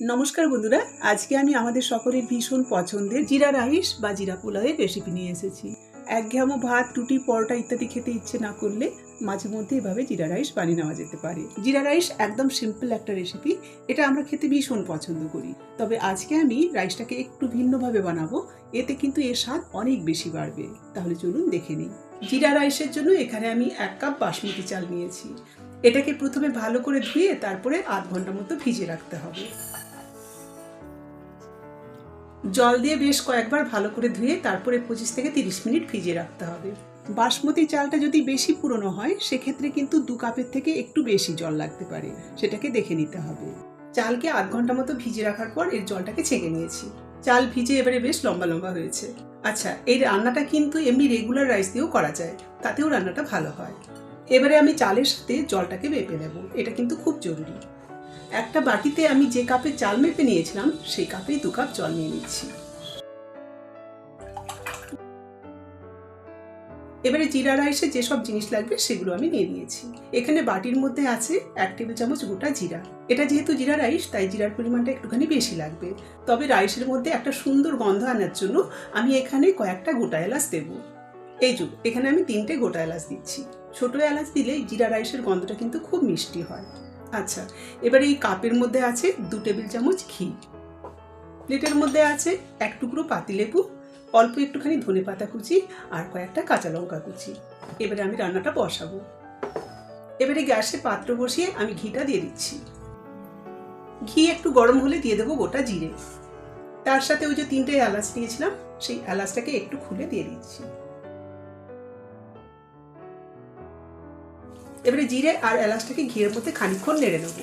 নমস্কার বন্ধুরা, আজকে আমি আমাদের সকলের ভীষণ পছন্দের জিরা রাইস বা জিরা পোলাওয়ের রেসিপি নিয়ে এসেছি। এক একঘেয়ামো ভাত, রুটি, পরোটা ইত্যাদি খেতে ইচ্ছে না করলে মাঝে মধ্যে এভাবে জিরা রাইস বানিয়ে নেওয়া যেতে পারে। জিরা রাইস একদম সিম্পল একটা রেসিপি এটা আমরা খেতে ভীষণ পছন্দ করি। তবে আজকে আমি রাইসটাকে একটু ভিন্নভাবে বানাবো, এতে কিন্তু এর স্বাদ অনেক বেশি বাড়বে। তাহলে চলুন দেখে নিই। জিরা রাইসের জন্য এখানে আমি এক কাপ বাসমতি চাল নিয়েছি। এটাকে প্রথমে ভালো করে ধুয়ে তারপরে আধ ঘণ্টা মতো ভিজিয়ে রাখতে হবে। জল দিয়ে বেশ কয়েকবার ভালো করে ধুয়ে তারপরে পঁচিশ থেকে তিরিশ মিনিট ভিজিয়ে রাখতে হবে। বাসমতি চালটা যদি বেশি পুরনো হয়, সেক্ষেত্রে কিন্তু দু কাপের থেকে একটু বেশি জল লাগতে পারে। সেটাকে দেখে নিতে হবে। চালকে আধ ঘণ্টা মতো ভিজিয়ে রাখার পর এর জলটাকে ছেঁকে নিয়েছি। চাল ভিজে এবারে বেশ লম্বা লম্বা হয়েছে। আচ্ছা এই রান্নাটা কিন্তু এমনি রেগুলার রাইস দিয়েও করা যায়। তাতেও রান্নাটা ভালো হয়। এবারে আমি চালের সাথে জলটাকে মেপে নেব। এটা কিন্তু খুব জরুরি। একটা বাটিতে আমি যে কাপে চাল মেপে নিয়েছিলাম, সেই কাপেই দু কাপ জল নিয়ে নিচ্ছি। এবারে জিরা রাইসে যেসব জিনিস লাগবে, সেগুলো আমি নিয়ে নিয়েছি। এখানে বাটির মধ্যে আছে এক টেবিল চামচ গোটা জিরা। এটা যেহেতু জিরা রাইস, তাই জিরার পরিমাণটা একটুখানি বেশি লাগবে। তবে রাইসের মধ্যে একটা সুন্দর গন্ধ আনার জন্য আমি এখানে কয়েকটা গোটা এলাচ দেব। এই যুগ এখানে আমি তিনটে গোটা এলাচ দিচ্ছি। ছোট এলাচ দিলে জিরা রাইসের গন্ধটা কিন্তু খুব মিষ্টি হয়। আচ্ছা এবার এই কাপের মধ্যে আছে দু টেবিল চামচ ঘি। প্লেটের মধ্যে আছে এক টুকরো পাতিলেবু, অল্প একটুখানি ধনে পাতা কুচি আর কয়েকটা কাঁচা লঙ্কা কুচি। এবারে আমি রান্নাটা বসাবো। এবারে গ্যাসে পাত্র বসিয়ে আমি ঘিটা দিয়ে দিচ্ছি। ঘি একটু গরম হলে দিয়ে দেবো গোটা জিরে। তার সাথে ওই যে তিনটে এলাচ নিয়েছিলাম, সেই এলাচটাকে একটু খুলে দিয়ে দিচ্ছি। এবারে জিরে আর এলাচটাকে ঘিয়ের মধ্যে খানিকক্ষণ নেড়ে নেব।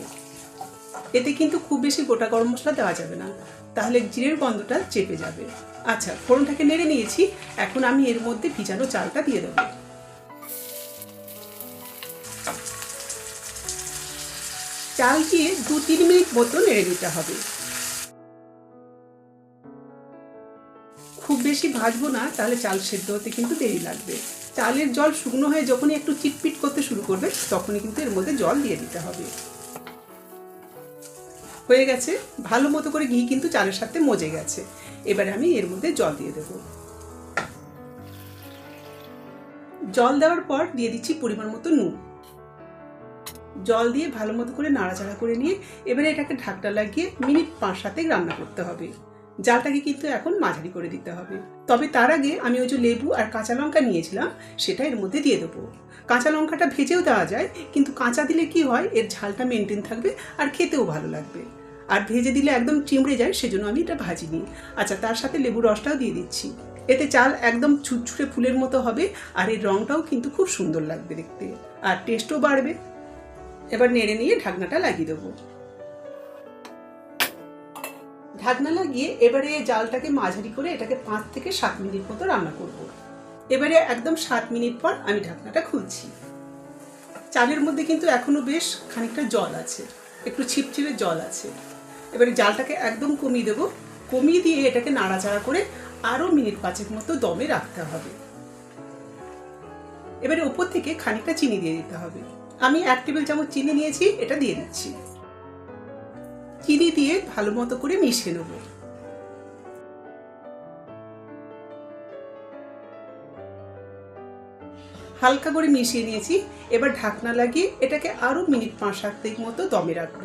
এতে কিন্তু খুব বেশি গোটা গরম মশলা দেওয়া যাবে না। তাহলে জিরের গন্ধটা চেপে যাবে। আচ্ছা ফোড়নটাকে নেড়ে নিয়েছি। এখন আমি এর মধ্যে ভিজানো চালটা দিয়ে দেবো। চাল দিয়ে দু তিন মিনিট মতো নেড়ে নিতে হবে। বেশি ভাজবো না, তাহলে চাল সেদ্ধ হতে কিন্তু দেরি লাগবে। চালের জল শুকনো হয়ে যখনই একটু চিটপিট করতে শুরু করবে, তখনই কিন্তু এর মধ্যে জল দিয়ে দিতে হবে। হয়ে গেছে, ভালো মতো করে ঘি কিন্তু চালের সাথে মজে গেছে। এবারে আমি এর মধ্যে জল দিয়ে দেব। জল দেওয়ার পর দিয়ে দিচ্ছি পরিমাণ মতো নুন। জল দিয়ে ভালো মতো করে নাড়াচাড়া করে নিয়ে, এবারে এটাকে ঢাকটা লাগিয়ে মিনিট পাঁচ সাথে রান্না করতে হবে। জালটাকে কিন্তু এখন মাঝারি করে দিতে হবে। তবে তার আগে আমি ওই যে লেবু আর কাঁচা লঙ্কা নিয়েছিলাম, সেটা এর মধ্যে দিয়ে দেবো। কাঁচা লঙ্কাটা ভেজেও দেওয়া যায়, কিন্তু কাঁচা দিলে কি হয়, এর ঝালটা মেনটেন থাকবে আর খেতেও ভালো লাগবে। আর ভেজে দিলে একদম চিমড়ে যায়, সেজন্য আমি এটা ভাজিনি। আচ্ছা তার সাথে লেবু রসটাও দিয়ে দিচ্ছি। এতে চাল একদম ছুটছুটে ফুলের মতো হবে আর এর রঙটাও কিন্তু খুব সুন্দর লাগবে দেখতে। আর টেস্টও বাড়বে। এবার নেড়ে নিয়ে ঢাকনাটা লাগিয়ে দেবো। ঢাকনা লাগিয়ে এবারে জালটাকে মাঝারি করে এটাকে পাঁচ থেকে সাত মিনিট মতো রান্না করব। এবারে একদম সাত মিনিট পর আমি ঢাকনাটা খুলছি। চালের মধ্যে কিন্তু এখনও বেশ খানিকটা জল আছে, একটু ছিপছিপে জল আছে। এবারে জালটাকে একদম কমিয়ে দেবো। কমিয়ে দিয়ে এটাকে নাড়াচাড়া করে আরও মিনিট পাঁচেক মতো দমে রাখতে হবে। এবারে ওপর থেকে খানিকটা চিনি দিয়ে দিতে হবে। আমি এক টেবিল চামচ চিনি নিয়েছি, এটা দিয়ে দিচ্ছি। চিনি দিয়ে ভালো মতো করে মিশিয়ে নেব। হালকা করে মিশিয়ে নিয়েছি। এবার ঢাকনা লাগিয়ে এটাকে আরও মিনিট পাঁচ সাত মতো দমে রাখব।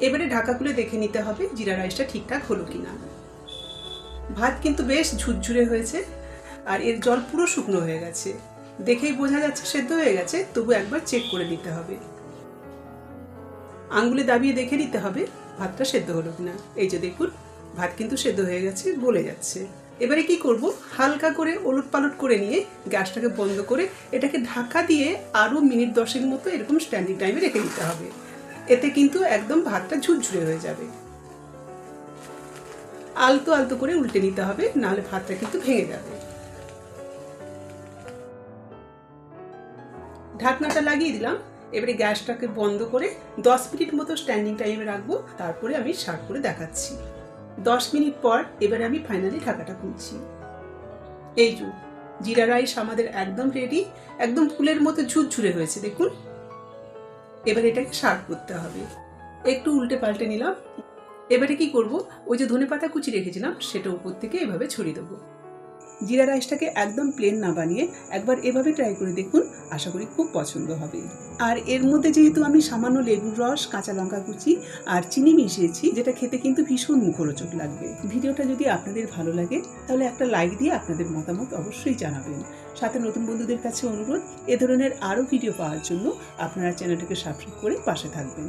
এবারে ঢাকা খুলে দেখে নিতে হবে জিরা রাইসটা ঠিকঠাক হলো কিনা। ভাত কিন্তু বেশ ঝুরঝুরে হয়েছে আর এর জল পুরো শুকনো হয়ে গেছে। দেখেই বোঝা যাচ্ছে সেদ্ধ হয়ে গেছে, তবু একবার চেক করে নিতে হবে। আঙ্গুলে দাবিয়ে দেখে নিতে হবে, ভাতটা সেদ্ধ হলো কিনা। এই যে দেখুন, ভাত কিন্তু সেদ্ধ হয়ে গেছে, গলে যাচ্ছে। এবারে কি করব? হালকা করে ওলট পালট করে নিয়ে গ্যাসটাকে বন্ধ করে এটাকে ঢাকা দিয়ে আরও মিনিট দশের মতো এরকম স্ট্যান্ডিং টাইমে রেখে দিতে হবে। এতে কিন্তু একদম ভাতটা ঝুরঝুরে হয়ে যাবে। আলতো আলতো করে উল্টে নিতে হবে, নাহলে ভাতটা কিন্তু ভেঙে যাবে। ঢাকনাটা লাগিয়ে দিলাম এবারে গ্যাসটাকে বন্ধ করে দশ মিনিট মতো স্ট্যান্ডিং টাইমে রাখব, তারপরে আমি সার্ভ করে দেখাচ্ছি। দশ মিনিট পর এবারে আমি ফাইনালি ঢাকাটা খুলছি। এই যে, জিরা রাইস আমাদের একদম রেডি একদম ফুলের মতো ঝুরঝুরে হয়েছে, দেখুন। এবার এটাকে সার্ভ করতে হবে। একটু উল্টে পাল্টে নিলাম। এবারে কি করব? ওই যে ধনে পাতা কুচি রেখেছিলাম, সেটা উপর থেকে এভাবে ছড়িয়ে দেবো। জিরা রাইসটাকে একদম প্লেন না বানিয়ে একবার এভাবে ট্রাই করে দেখুন, আশা করি খুব পছন্দ হবে। আর এর মধ্যে যেহেতু আমি সামান্য লেবুর রস, কাঁচা লঙ্কা কুচি আর চিনি মিশিয়েছি, যেটা খেতে কিন্তু ভীষণ মুখরোচক লাগবে। ভিডিওটা যদি আপনাদের ভালো লাগে, তাহলে একটা লাইক দিয়ে আপনাদের মতামত অবশ্যই জানাবেন। সাথে নতুন বন্ধুদের কাছে অনুরোধ, এ ধরনের আরও ভিডিও পাওয়ার জন্য আপনারা চ্যানেলটিকে সাবস্ক্রাইব করে পাশে থাকবেন।